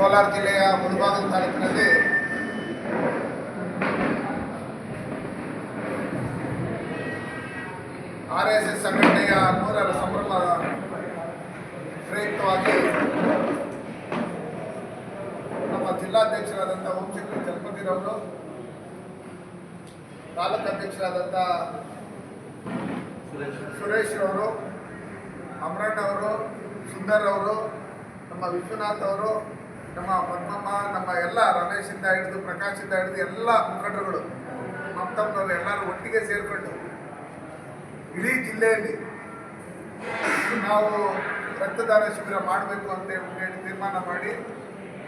ಕೋಲಾರ ಜಿಲ್ಲೆಯ ಮುಳಬಾಗಿಲು ತಾಲೂಕಿನಲ್ಲಿ R S S ಸಂಘಟನೆಯ ನೂರರ ಸಂಭ್ರಮ ಪ್ರಯುಕ್ತವಾಗಿ ನಮ್ಮ ಜಿಲ್ಲಾಧ್ಯಕ್ಷರಾದಂಥ ಓಂಶಂಕರ್ ಚಲಪತಿರವರು ತಾಲೂಕು ಅಧ್ಯಕ್ಷರಾದಂಥ ಸುರೇಶ್ ಅವರು ಅಮರಣ್ಣ ಅವರು, ಸುಂದರ್ ಅವರು, ನಮ್ಮ ವಿಶ್ವನಾಥ್ ಅವರು ನಮ್ಮ ಪದ್ಮಮ್ಮ ನಮ್ಮ ಎಲ್ಲ ರಮೇಶಿಂದ ಹಿಡಿದು ಪ್ರಕಾಶಿಂದ ಹಿಡಿದು ಎಲ್ಲ ಮುಖಂಡರುಗಳು ಮಮತಮ್ಮನವರು ಎಲ್ಲರೂ ಒಟ್ಟಿಗೆ ಸೇರಿಕೊಂಡು ಇಡೀ ಜಿಲ್ಲೆಯಲ್ಲಿ ನಾವು ರಕ್ತದಾನ ಶಿಬಿರ ಮಾಡಬೇಕು ಅಂತ ಹೇಳಿ ತೀರ್ಮಾನ ಮಾಡಿ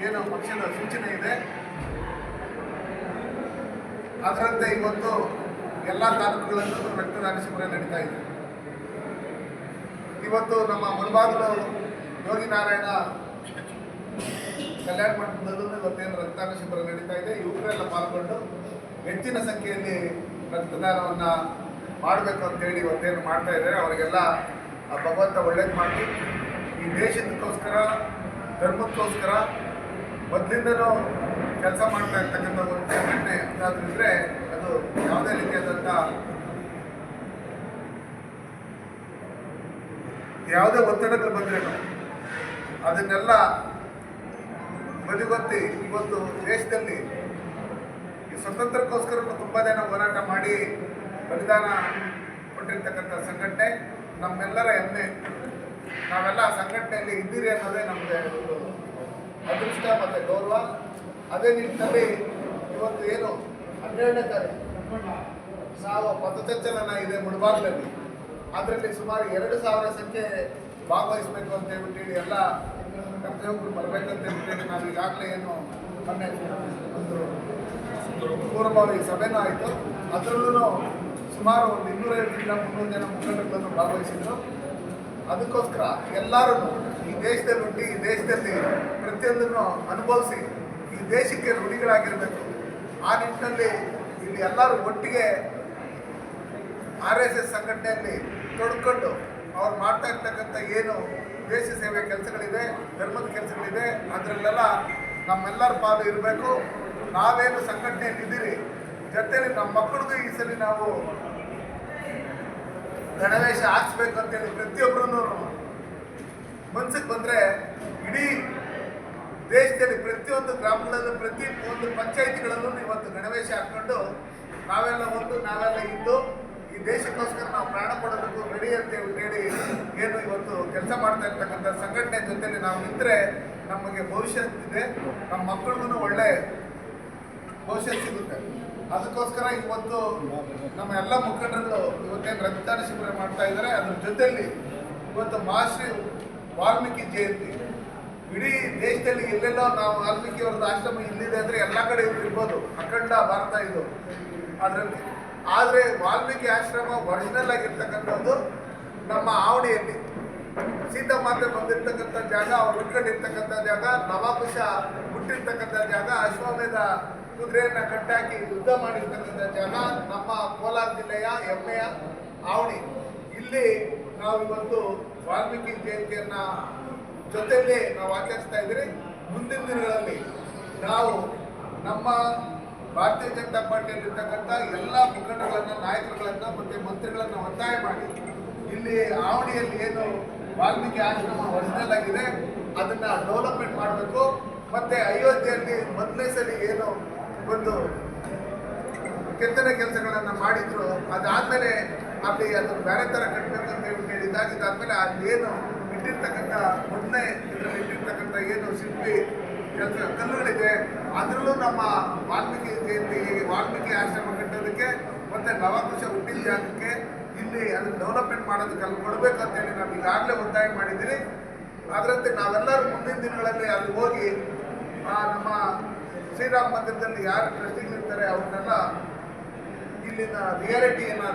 ಏನು ಪಕ್ಷದ ಸೂಚನೆ ಇದೆ. ಅದರಂತೆ ಇವತ್ತು ಎಲ್ಲ ತಾಲೂಕುಗಳಲ್ಲೂ ರಕ್ತದಾನ ಶಿಬಿರ ನಡೀತಾ ಇದೆ. ಇವತ್ತು ನಮ್ಮ ಮುಳಬಾಗಿಲು ಯೋಗಿ ನಾರಾಯಣ ಕಲ್ಯಾಣ ಮಂಟಪದಲ್ಲೂ ಇವತ್ತೇನು ರಕ್ತದಾನ ಶಿಬಿರ ನಡೀತಾ ಇದೆ. ಯುವಕರೆಲ್ಲ ಪಾಲ್ಗೊಂಡು ಹೆಚ್ಚಿನ ಸಂಖ್ಯೆಯಲ್ಲಿ ರಕ್ತದಾನವನ್ನು ಮಾಡಬೇಕು ಅಂತೇಳಿ ಇವತ್ತೇನು ಮಾಡ್ತಾ ಇದ್ದಾರೆ. ಅವರಿಗೆಲ್ಲ ಆ ಭಗವಂತ ಒಳ್ಳೇದು ಮಾಡಿ ಈ ದೇಶದಕ್ಕೋಸ್ಕರ ಧರ್ಮಕ್ಕೋಸ್ಕರ ಮೊದಲಿಂದನೂ ಕೆಲಸ ಮಾಡ್ತಾ ಇರ್ತಕ್ಕಂಥ ಒಂದು ಸಂಘಟನೆ ಏನಾದರೂ ಅದು ಯಾವುದೇ ರೀತಿಯಾದಂಥ ಯಾವುದೇ ಒತ್ತಡಗಳು ಬಂದ್ರೆ ಅದನ್ನೆಲ್ಲ ಬದಿಗೊತ್ತಿ ಇವತ್ತು ದೇಶದಲ್ಲಿ ಈ ಸ್ವತಂತ್ರಕ್ಕೋಸ್ಕರ ತುಂಬಾ ಜನ ಹೋರಾಟ ಮಾಡಿ ಬಲಿದಾನ ಕೊಟ್ಟಿರ್ತಕ್ಕಂಥ ಸಂಘಟನೆ, ನಮ್ಮೆಲ್ಲರ ಹೆಮ್ಮೆ. ನಾವೆಲ್ಲ ಆ ಸಂಘಟನೆಯಲ್ಲಿ ಇದ್ದೀರಿ ಅನ್ನೋದೇ ನಮಗೆ ಒಂದು ಅದೃಷ್ಟ ಮತ್ತು ಗೌರವ. ಅದೇ ನಿಟ್ಟಿನಲ್ಲಿ ಇವತ್ತು ಏನು ಹನ್ನೆರಡನೇ ತಾರೀಕು ನಾವು ಪಥಸಂಚಲನ ಇದೆ ಮುಳಬಾಗಿಲಲ್ಲಿ ಅದರಲ್ಲಿ ಸುಮಾರು ಎರಡು ಸಾವಿರ ಸಂಖ್ಯೆ ಭಾಗವಹಿಸಬೇಕು ಅಂತ ಹೇಳ್ಬಿಟ್ಟು ಎಲ್ಲ ಕರ್ತವ್ಯಗಳು ಬರಬೇಕಂತ ಹೇಳ್ಬಿಟ್ಟು ನಾವು ಈಗಾಗಲೇ ಏನು ಮೊನ್ನೆ ಒಂದು ಪೂರ್ವಭಾವಿ ಸಭೆನೂ ಆಯಿತು. ಅದರಲ್ಲೂ ಸುಮಾರು ಒಂದು ಇನ್ನೂರೈವತ್ತರಿಂದ ಮುನ್ನೂರು ಜನ ಮುಖಂಡರುಗಳನ್ನು ಭಾಗವಹಿಸಿದ್ರು. ಅದಕ್ಕೋಸ್ಕರ ಎಲ್ಲರೂ ಈ ದೇಶದಲ್ಲಿ ಈ ದೇಶದಲ್ಲಿ ಪ್ರತಿಯೊಂದನ್ನು ಅನುಭವಿಸಿ, ಈ ದೇಶಕ್ಕೆ ಋಣಿಗಳಾಗಿರಬೇಕು ಆ ನಿಟ್ಟಿನಲ್ಲಿ ಇಲ್ಲಿ ಎಲ್ಲರೂ ಒಟ್ಟಿಗೆ ಆರ್ ಎಸ್ ಎಸ್ ಸಂಘಟನೆಯಲ್ಲಿ ತೊಡ್ಕೊಂಡು ಅವ್ರು ಮಾಡ್ತಾ ಇರ್ತಕ್ಕಂಥ ಏನು ದೇಶ ಸೇವೆ ಕೆಲಸಗಳಿದೆ, ಧರ್ಮದ ಕೆಲಸಗಳಿದೆ, ಅದರಲ್ಲೆಲ್ಲ ನಮ್ಮೆಲ್ಲರ ಪಾಲು ಇರಬೇಕು. ನಾವೇನು ಸಂಘಟನೆಯಲ್ಲಿದ್ದೀರಿ ಜೊತೆಲಿ ನಮ್ಮ ಮಕ್ಕಳಿಗೂ ಈ ಸಲ ನಾವು ಗಣವೇಶ ಹಾಕ್ಸ್ಬೇಕು ಅಂತೇಳಿ ಪ್ರತಿಯೊಬ್ಬರೂ ಮನ್ಸಿಗೆ ಬಂದರೆ ಇಡೀ ದೇಶದಲ್ಲಿ ಪ್ರತಿಯೊಂದು ಗ್ರಾಮಗಳಲ್ಲೂ, ಪ್ರತಿ ಒಂದು ಪಂಚಾಯಿತಿಗಳಲ್ಲೂ ಇವತ್ತು ಗಣವೇಶ ಹಾಕ್ಕೊಂಡು ನಾವೆಲ್ಲ ಒಂದು ನಾವೆಲ್ಲ ಇದ್ದು ಈ ದೇಶಕ್ಕೋಸ್ಕರ ನಾವು ಪ್ರಾಣ ರೆಡಿ ಅಂತ ಹೇಳಿ ಏನು ಇವತ್ತು ಕೆಲಸ ಮಾಡ್ತಾ ಇರ್ತಕ್ಕಂಥ ಸಂಘಟನೆ ಜೊತೆಲಿ ನಾವು ನಿಂತರೆ ನಮಗೆ ಭವಿಷ್ಯತ್ತಿದೆ ನಮ್ಮ ಮಕ್ಕಳಿಗೂ ಒಳ್ಳೆ ಭವಿಷ್ಯ ಸಿಗುತ್ತೆ. ಅದಕ್ಕೋಸ್ಕರ ಇವತ್ತು ನಮ್ಮ ಎಲ್ಲ ಮುಖಂಡರು ಇವತ್ತೇನು ರಕ್ತದಾನ ಶಿಬಿರ ಮಾಡ್ತಾ ಇದ್ದಾರೆ ಅದ್ರ ಜೊತೆಯಲ್ಲಿ ಇವತ್ತು ಮಹರ್ಷಿ ವಾಲ್ಮೀಕಿ ಜಯಂತಿ. ಇಡೀ ದೇಶದಲ್ಲಿ ಎಲ್ಲೆಲ್ಲೋ ನಾವು ವಾಲ್ಮೀಕಿ ಅವ್ರದ್ದು ಆಶ್ರಮ ಇಲ್ಲಿದೆ ಅಂದರೆ ಎಲ್ಲ ಕಡೆ ಇವರು ಇರ್ಬೋದು. ಅಖಂಡ ಭಾರತ ಇದು. ಅದರಲ್ಲಿ ಆದರೆ ವಾಲ್ಮೀಕಿ ಆಶ್ರಮ ಒರಿಜಿನಲ್ ಆಗಿರ್ತಕ್ಕಂಥದ್ದು ನಮ್ಮ ಆವಣಿಯಲ್ಲಿ. ಸೀತಾಮಾತೆ ಬಂದಿರ್ತಕ್ಕಂಥ ಜಾಗ, ಅವ್ರು ಹುಟ್ಕೊಂಡಿರ್ತಕ್ಕಂಥ ಜಾಗ ನವಾಕುಶ ಹುಟ್ಟಿರ್ತಕ್ಕಂಥ ಜಾಗ, ಅಶ್ವಮೇಧ ಕುದುರೆಯನ್ನ ಕಟ್ಟಾಕಿ ಯುದ್ಧ ಮಾಡಿರ್ತಕ್ಕಂಥ ಜಾಗ, ನಮ್ಮ ಕೋಲಾರ ಜಿಲ್ಲೆಯ ಹೆಮ್ಮೆಯ ಆವಣಿ. ಇಲ್ಲಿ ನಾವು ಇವತ್ತು ವಾಲ್ಮೀಕಿ ಜಯಂತಿಯನ್ನ ಜೊತೆಯಲ್ಲಿ ನಾವು ಆಚರಿಸ್ತಾ ಇದ್ದೀರಿ. ಮುಂದಿನ ದಿನಗಳಲ್ಲಿ ನಾವು ನಮ್ಮ ಭಾರತೀಯ ಜನತಾ ಪಾರ್ಟಿಯಲ್ಲಿರ್ತಕ್ಕಂಥ ಎಲ್ಲ ಮುಖಂಡಗಳನ್ನ ನಾಯಕರುಗಳನ್ನ ಮತ್ತೆ ಮಂತ್ರಿಗಳನ್ನ ಒತ್ತಾಯ ಮಾಡಿ, ಇಲ್ಲಿ ಆವಣಿಯಲ್ಲಿ ಏನು ವಾಲ್ಮೀಕಿ ಆಶ್ರಮ ಒರಿಜಿನಲ್ ಆಗಿದೆ. ಅದನ್ನ ಡೆವಲಪ್ಮೆಂಟ್ ಮಾಡಬೇಕು. ಮತ್ತೆ ಅಯೋಧ್ಯೆಯಲ್ಲಿ ಮೊದಲನೇ ಸಲ ಏನು ಒಂದು ಕೆತ್ತನೆ ಕೆಲಸಗಳನ್ನು ಮಾಡಿದ್ರು. ಅದಾದ್ಮೇಲೆ ಅಲ್ಲಿ ಅದನ್ನು ಬೇರೆ ಥರ ಕಟ್ಟಬೇಕು ಅಂತ ಹೇಳಿ ಹೇಳಿದಾಗ ಅಲ್ಲಿ ಏನು ಇಟ್ಟಿರ್ತಕ್ಕಂಥ ಮೊದಲನೇ ಇದರಲ್ಲಿ ಇಟ್ಟಿರ್ತಕ್ಕಂಥ ಏನು ಸಿಂಪಿ ಕೆಲಸ ಕಲ್ಲುಗಳಿದೆ. ಅದರಲ್ಲೂ ನಮ್ಮ ವಾಲ್ಮೀಕಿ ಜಯಂತಿ ವಾಲ್ಮೀಕಿ ಆಶ್ರಮ ಕಟ್ಟೋದಕ್ಕೆ, ಮತ್ತೆ ನವಕುಶ ಹುಟ್ಟಿದ ಜಾಗಕ್ಕೆ ಇಲ್ಲಿ ಅದನ್ನ ಡೆವಲಪ್ಮೆಂಟ್ ಮಾಡೋದಕ್ಕೆ ಅಲ್ಲಿ ಕೊಡಬೇಕಂತ ಹೇಳಿ ನಾವು ಈಗಾಗಲೇ ಒತ್ತಾಯ ಮಾಡಿದ್ದೀರಿ ಅದರಂತೆ ನಾವೆಲ್ಲರೂ ಮುಂದಿನ ದಿನಗಳಲ್ಲಿ ಅಲ್ಲಿ ಹೋಗಿ ನಮ್ಮ ಶ್ರೀರಾಮ ಮಂದಿರದಲ್ಲಿ ಯಾರು ಟ್ರಸ್ಟಿಗಳಿರ್ತಾರೆ ಅವ್ರನ್ನೆಲ್ಲ ಇಲ್ಲಿನ ರಿಯಾಲಿಟಿಯನ್ನು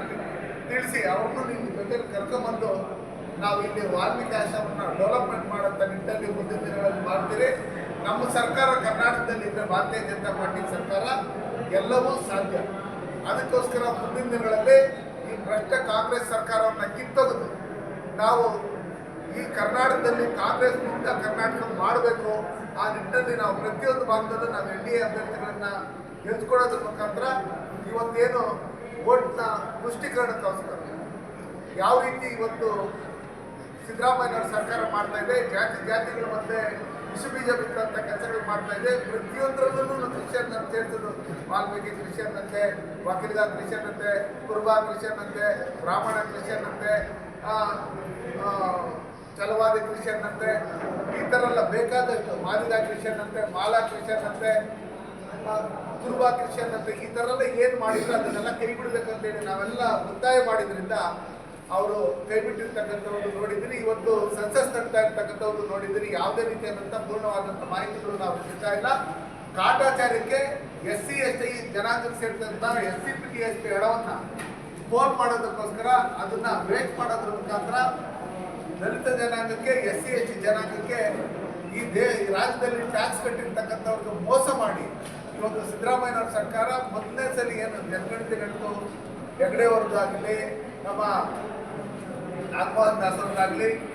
ತಿಳಿಸಿ, ಅವ್ರನ್ನೂ ನಿಮ್ಮ ಜೊತೆಗೆ ಕರ್ಕೊಂಬಂದು ನಾವು ಇಲ್ಲಿ ವಾಲ್ಮೀಕಿ ಆಶ್ರಮವನ್ನು ಡೆವಲಪ್ಮೆಂಟ್ ಮಾಡೋಂಥ ನಿಟ್ಟಲ್ಲಿ ಮುಂದಿನ ದಿನಗಳಲ್ಲಿ ಮಾಡ್ತೀರಿ. ನಮ್ಮ ಸರ್ಕಾರ ಕರ್ನಾಟಕದಲ್ಲಿ ಇದ್ದರೆ ಭಾರತೀಯ ಜನತಾ ಪಾರ್ಟಿ ಸರ್ಕಾರ ಎಲ್ಲವೂ ಸಾಧ್ಯ. ಅದಕ್ಕೋಸ್ಕರ ಮುಂದಿನ ದಿನಗಳಲ್ಲಿ ಭ್ರಷ್ಟ ಕಾಂಗ್ರೆಸ್ ಸರ್ಕಾರವನ್ನು ಕಿತ್ತೊಗೆದು ನಾವು ಈ ಕರ್ನಾಟಕದಲ್ಲಿ ಕಾಂಗ್ರೆಸ್ ಮುಕ್ತ ಕರ್ನಾಟಕ ಮಾಡಬೇಕು, ಆ ನಿಟ್ಟಿನಲ್ಲಿ ನಾವು ಪ್ರತಿಯೊಂದು ಭಾಗದಲ್ಲೂ ನಾವು ಎನ್ ಡಿ ಎ ಅಭ್ಯರ್ಥಿಗಳನ್ನ ಗೆಲ್ಸ್ಕೊಡೋದ್ರ ಮುಖಾಂತರ ಇವತ್ತೇನು ಓಟ್ನ ಪುಷ್ಟೀಕರಣಕ್ಕೋಸ್ಕರ ಯಾವ ರೀತಿ ಇವತ್ತು ಸಿದ್ದರಾಮಯ್ಯ ಸರ್ಕಾರ ಮಾಡ್ತಾ ಇದೆ, ಜಾತಿ ಜಾತಿಗಳ ಮಧ್ಯೆ ವಿಷ ಬೀಜ ಬಿತ್ತಂತ ಕೆಲಸಗಳು ಮಾಡ್ತಾ ಇದೆ. ಪ್ರತಿಯೊಂದರಲ್ಲೂ ಅಂತ ಹೇಳಿದ್ರು ವಾಲ್ಮೀಕಿ ಕ್ರಿಶ್ಚಿಯನ್ ಅಂತೆ ವಕೀಲ ಕ್ರಿಶ್ಚಿಯನ್ ಅಂತೆ ಕುರುಬಾ ಕ್ರಿಶ್ಚಿಯನ್ ಅಂತೆ ಬ್ರಾಹ್ಮಣ ಕ್ರಿಶ್ಚಿಯನ್ ಅಂತೆ ಆ, ಆ, ಛಲವಾದಿ ಕ್ರಿಶ್ಚಿಯನ್ ಅಂತೆ ಈ ಥರ ಎಲ್ಲ ಬೇಕಾದಷ್ಟು ಮಾದಿಗ ಕ್ರಿಶ್ಚಿಯನ್ ಅಂತೆ ಮಾಲಾ ಕ್ರಿಶ್ಚಿಯನ್ ಅಂತೆ ಆ, ಕುರುಬಾ ಕ್ರಿಶ್ಚಿಯನ್ ಅಂತೆ ಈ ಥರ ಎಲ್ಲ ಏನು ಮಾಡಿದ್ರು ಅದನ್ನೆಲ್ಲ ಕೈ ಬಿಡಬೇಕಂತೇಳಿ ನಾವೆಲ್ಲ ಒತ್ತಾಯ ಮಾಡಿದ್ರಿಂದ ಅವರು ಕೈಬಿಟ್ಟಿರ್ತಕ್ಕಂಥವ್ರು ನೋಡಿದ್ರಿ ಇವತ್ತು ಸಕ್ಸಸ್ ತಗ್ತಾ ಇರ್ತಕ್ಕಂಥವ್ರು ನೋಡಿದ್ರಿ ಯಾವುದೇ ರೀತಿಯಾದಂಥ ಪೂರ್ಣವಾದಂಥ ಮಾಹಿತಿಗಳು ನಾವು ಸಿಗ್ತಾ ಇಲ್ಲ. ಕಾಟಾಚಾರಕ್ಕೆ ಎಸ್ ಸಿ, ಎಸ್ ಟಿ, ಜನಾಂಗಕ್ಕೆ ಸೇರಿದಂಥ S C, P, T, S P ಹಣವನ್ನು ಫೋನ್ ಮಾಡೋದಕ್ಕೋಸ್ಕರ ಅದನ್ನ ವೇಸ್ಟ್ ಮಾಡೋದ್ರ ಮುಖಾಂತರ ದಲಿತ ಜನಾಂಗಕ್ಕೆ, ಎಸ್ ಸಿ, ಎಸ್ ಟಿ ಜನಾಂಗಕ್ಕೆ ಈ ದೇ ರಾಜ್ಯದಲ್ಲಿ ಟ್ಯಾಕ್ಸ್ ಕಟ್ಟಿರ್ತಕ್ಕಂಥವ್ರಿಗೆ ಮೋಸ ಮಾಡಿ ಇವತ್ತು ಸಿದ್ದರಾಮಯ್ಯನವ್ರ ಸರ್ಕಾರ ಮೊದಲನೇ ಸಲ ಏನು ಜನಗಣತಿ ನಡೆದು ಹೆಗಡೆ ಆಗಲಿ ನಮ್ಮ ನಾಗಮೋಹನ್ ದಾಸ್ ಅವ್ರದ್ದಾಗಲಿ